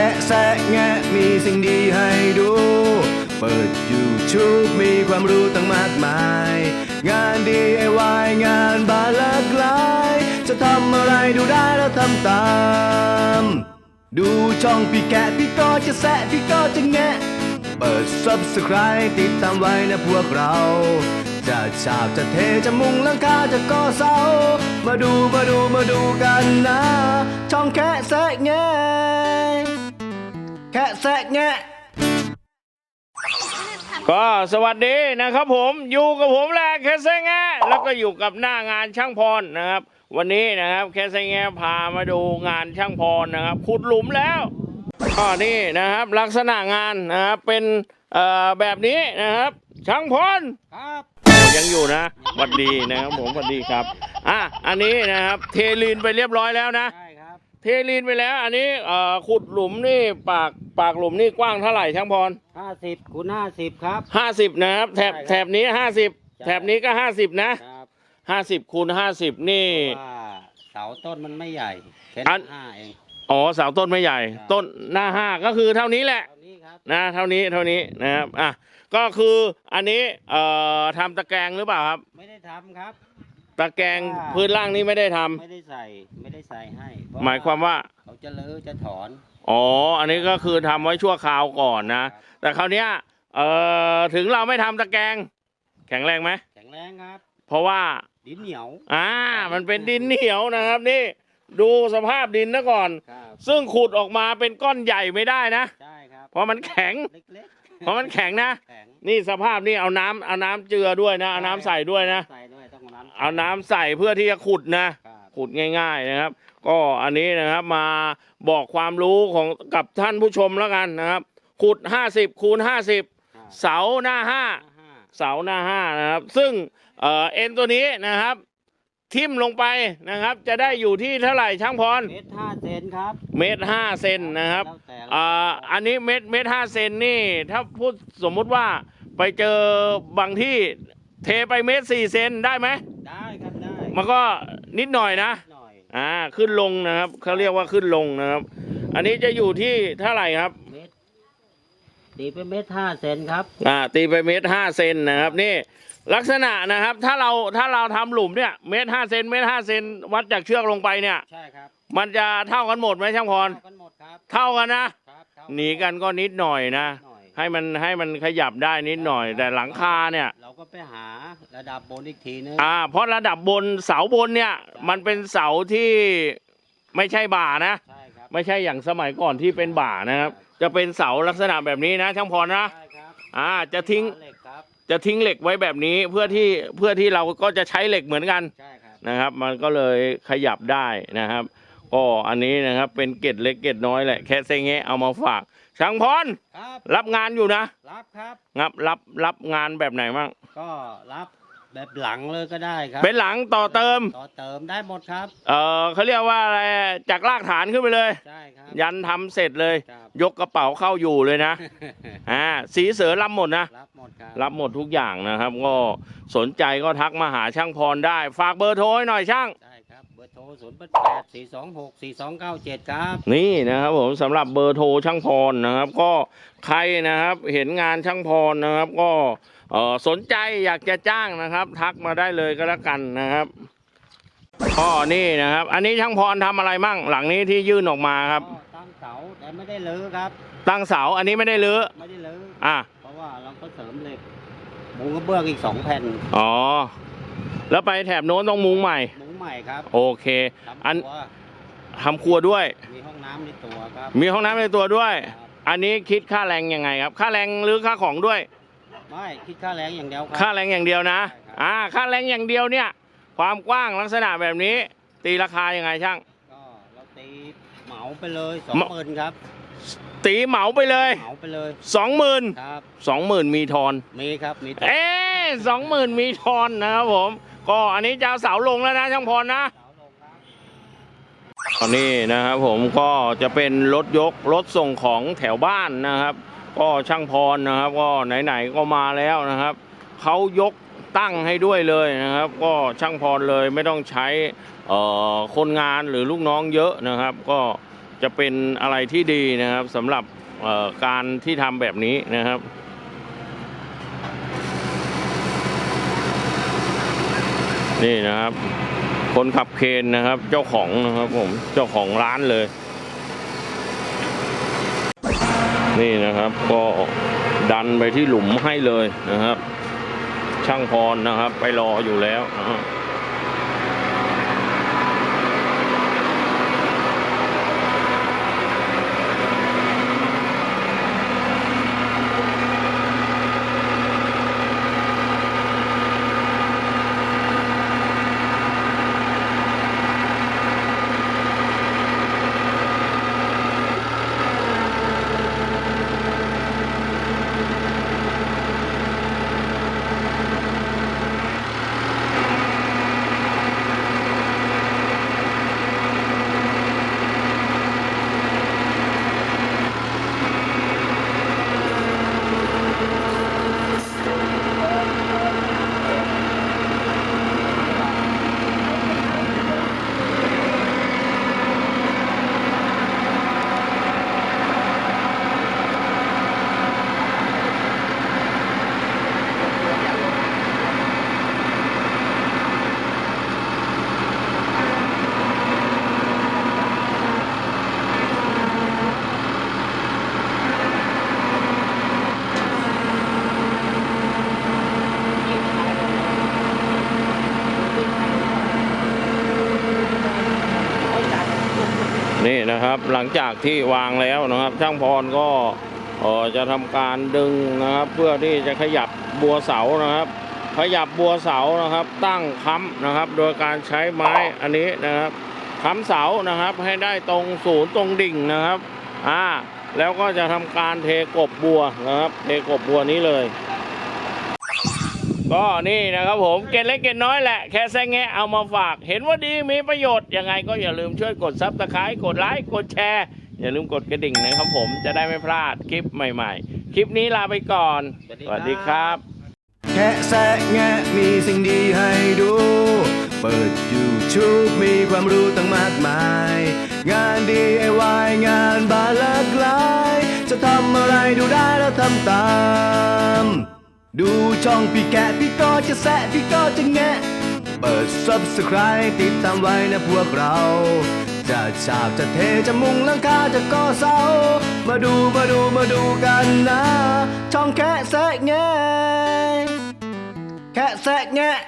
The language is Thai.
ค่แซะแงะมีสิ่งดีให้ดู เปิด YouTube มีความรู้ตั้งมากมาย งาน DIY งานบานหลากหลาย จะทำอะไรดูได้แล้วทำตาม ดูช่องพี่แกะพี่ก็จะแซะพี่ก็จะแงะ เปิด Subscribe ติดตามไว้นะพวกเรา จะฉาบจะเทจะมุงหลังคาจะก่อเสา มาดูมาดูมาดูกันนะ ช่องแคะแซะแงะ คะแซะแงะก็สวัสดีนะครับผมอยู่กับผมแหละแคสเซงแงแล้วก็อยู่กับหน้างานช่างพรนะครับ วันนี้นะครับแคสเซงแงพามาดูงานช่างพรนะครับขุดหลุมแล้วก็นี่นะครับลักษณะงานนะครับเป็นเอ่อแบบนี้นะครับ ช่างพรครับยังอยู่นะสวัสดีนะครับผมสวัสดีครับอะอันนี้นะครับเทลีนไปเรียบร้อยแล้วนะ ใช่ครับ เทลีนไปแล้ว อันนี้เอ่อขุดหลุมนี่ปากปากหลุมนี่กว้างเท่าไหร่ช่างพรห้าสิบคูณห้าสิบครับ ห้าสิบนะครับ แถบใช่ครับแถบนี้ห้าสิบใช่แถบนี้ก็ห้าสิบนะครับห้าสิบคูณห้าสิบนี่ ว่าเสาต้นมันไม่ใหญ่แค่อัน ห้าเอง อ๋อเสาต้นไม่ใหญ่ ครับ ต้นหน้าห้าก็คือเท่านี้แหละ เท่านี้ครับนะเท่านี้เท่านี้นะครับอะก็คืออันนี้เอ่อทำตะแกรงหรือเปล่าครับ ไม่ได้ทำครับ ตะแกรงว่าพื้นล่างนี้ไม่ได้ทำไม่ได้ใส่ไม่ได้ใส่ให้เพระหมายความว่า เขาจะเลอะจะถอนอ๋อ อันนี้ก็คือทำไว้ชั่วคราวก่อนนะ แต่คราวเนี้ยเอ่อถึงเราไม่ทำตะแกรงแข็งแรงไหม แข็งแรงครับ เพราะว่า ดินเหนียวอ่า มันเป็นดินเหนียวนะครับนี่ ดูสภาพดินนะก่อน ครับซึ่งขุดออกมาเป็นก้อนใหญ่ไม่ได้นะ ใช่ครับเพราะมันแข็ง เล็กๆเพราะมันแข็งนะแข็งนี่สภาพนี่เอาน้ำเอาน้ำเจือด้วยนะ เอาน้ำใส่ด้วยนะ ใส่ด้วยต้องน้ำ เอาน้ำใส่เพื่อที่จะขุดนะครับขุดง่าย ๆนะครับ ก็อันนี้นะครับมาบอกความรู้ของกับท่านผู้ชมแล้วกันนะครับ ขุด 50คูณ50ครับเสาหน้าห้า 5 เสาหน้า5นะครับ ซึ่งเอ่อเอ็นตัวนี้นะครับ ทิ่มลงไปนะครับ จะได้อยู่ที่เท่าไหร่ช่างพร เมตรห้าเซนครับเมตรห้าเซนนะครับ แล้วแต่อ่าอันนี้เมตรเมตรห้าเซนนี่ ถ้าพูดสมมุติว่าไปเจอบางที่เทไปเมตรสี่เซนได้ไหมได้ครับได้ มันก็นิดหน่อยนะ หน่อยอ่า ขึ้นลงนะครับเขาเรียกว่าขึ้นลงนะครับ อันนี้จะอยู่ที่เท่าไหร่ครับ เมตรตีเป็นเมตรห้าเซนครับ อ่า ตีไปเมตรห้าเซนนะครับนี่ ลักษณะนะครับ ถ้าเราถ้าเราทำหลุมเนี่ยเมตรห้าเซนเมตรห้าเซนวัดจากเชือกลงไปเนี่ย ใช่ครับมันจะเท่ากันหมดไหมช่างพร เท่ากันหมดครับเท่ากันนะ ครับเท่าหนีกันก็นิดหน่อยนะ หน่อยให้มันให้มันขยับได้นิดหน่อย แต่หลังคาเนี่ย เราก็ไปหา ระดับบนอีกทีนึงอ่าเพราะระดับบนเสาบนเนี่ย มันเป็นเสาที่ไม่ใช่บ่านะ ใช่ครับไม่ใช่อย่างสมัยก่อนที่เป็นบ่านะครับ จะเป็นเสาลักษณะแบบนี้นะช่างพรนะ ใช่ครับอ่า จะทิ้ง เหล็กครับ จะทิ้งเหล็กไว้แบบนี้เพื่อที่เพื่อที่เราก็จะใช้เหล็กเหมือนกันใช่ครับ นะครับ มันก็เลยขยับได้นะครับก็อันนี้นะครับเป็นเกร็ดเล็กเกร็ดน้อยแหละแค่เซงเงะเอามาฝากช่างพรครับ รับงานอยู่นะ รับครับ งับรับรับงานแบบไหนบ้างก็รับ แบบหลังเลยก็ได้ครับ เป็นหลังต่อเติม ต่อเติมได้หมดครับ เออเขาเรียกว่าอะไรจากรากฐานขึ้นไปเลยใช่ครับ ยันทำเสร็จเลย ครับ ยกกระเป๋าเข้าอยู่เลยนะ อ่าสีเสือรับหมดนะ รับหมดครับรับหมดทุกอย่างนะครับ ก็สนใจก็ทักมาหาช่างพรได้ ฝากเบอร์โทรให้หน่อยช่าง ได้ค รับเบอร์โทรศูนย์แปดสี่สองหกสี่สองเก้าเจ็ดครับนี่นะครับผมสำหรับเบอร์โทรช่างพรนะครับ ก็ใครนะครับเห็นงานช่างพรนะครับ ก็เอ่อสนใจอยากจะจ้างนะครับ ทักมาได้เลยก็แล้วกันนะครับก็นี่นะครับ อันนี้ช่างพรทำอะไรมั่ง หลังนี้ที่ยื่นออกมาครับ ก็ตั้งเสาแต่ไม่ได้ลื้อครับ ตั้งเสาอันนี้ไม่ได้รื้อไม่ได้ลื้ออะเพราะว่าเราก็เสริมเหล็กมุงกระเบื้องอีกสองแผ่นอ๋อแล้วไปแถบโน้นต้องมุงใหม่ มุง ใหม่ครับโอเคทำอันตัวทำครัวด้วย มีห้องน้ำในตัวครับมีห้องน้ำในตัวด้วย ครับอันนี้คิดค่าแรงยังไงครับ ค่าแรงหรือค่าของด้วย ไม่คิดค่าแรงอย่างเดียวครั ค่าแรงอย่างเดียวนะ ใช่ครับ อ่า ค่าแรงอย่างเดียวเนี่ย ความกว้างลักษณะแบบนี้ ตีราคายังไงช่าง ก็เราตีเหมาไปเลยสองเหมา หมื่นครับตีเหมาไปเลยเหมาไปเลยสองหมื่นครับ สองหมื่นมีทอน มีครับมีตัวเอ๊สองหมื่นมีทอนนะครับผม ก็อันนี้จะเสาลงแล้วนะช่างพรนะตอนนี้นะครับผมก็จะเป็นรถยกรถส่งของแถวบ้านนะครับ ก็ช่างพรนะครับ ก็ไหนๆก็มาแล้วนะครับเขายกตั้งให้ด้วยเลยนะครับ ก็ช่างพรเลยไม่ต้องใช้คนงานหรือลูกน้องเยอะนะครับ ก็จะเป็นอะไรที่ดีนะครับสำหรับการที่ทำแบบนี้นะครับ นี่นะครับ คนขับเคนนะครับ เจ้าของนะครับผม เจ้าของร้านเลย นี่นะครับก็ดันไปที่หลุมให้เลยนะครับ ช่างพรนะครับ ไปรออยู่แล้วนะฮะ นี่นะครับหลังจากที่วางแล้วนะครับ ช่างพรก็เออจะทำการดึงนะครับ เพื่อที่จะขยับบัวเสานะครับ ขยับบัวเสานะครับ ตั้งค้ำนะครับ โดยการใช้ไม้อันนี้นะครับค้ำเสานะครับให้ได้ตรงศูนย์ตรงดิ่งนะครับอ่าแล้วก็จะทำการเทกบบัวนะครับ เทกบบัวนี้เลย ก็นี่นะครับผมเกณเล็กเกณน้อยแหละแค่แซงแงะเอามาฝาก เห็นว่าดีมีประโยชน์ยังไงก็อย่าลืมช่วยกดซับสไครต์กดไลค์กดแชร์อย่าลืมกดกระดิ่งนะครับผมจะได้ไม่พลาดคลิปใหม่ๆ คลิปนี้ลาไปก่อน สวัสดีครับแค่แซะแงะมีสิ่งดีให้ดู เปิด YouTube มีความรู้ตั้งมากมาย งาน DIY งานบานหลากหลาย จะทำอะไรดูได้แล้วทำตาม ดูช่องพี่แกะพี่ก็จะแซะพี่ก็จะแงะ เปิด Subscribe ติดตามไว้นะพวกเรา จะฉาบจะเทจะมุงหลังคาจะก่อเสา มาดูมาดูมาดูกันนะ ช่องแค่แซะแงะแค่แซะแงะ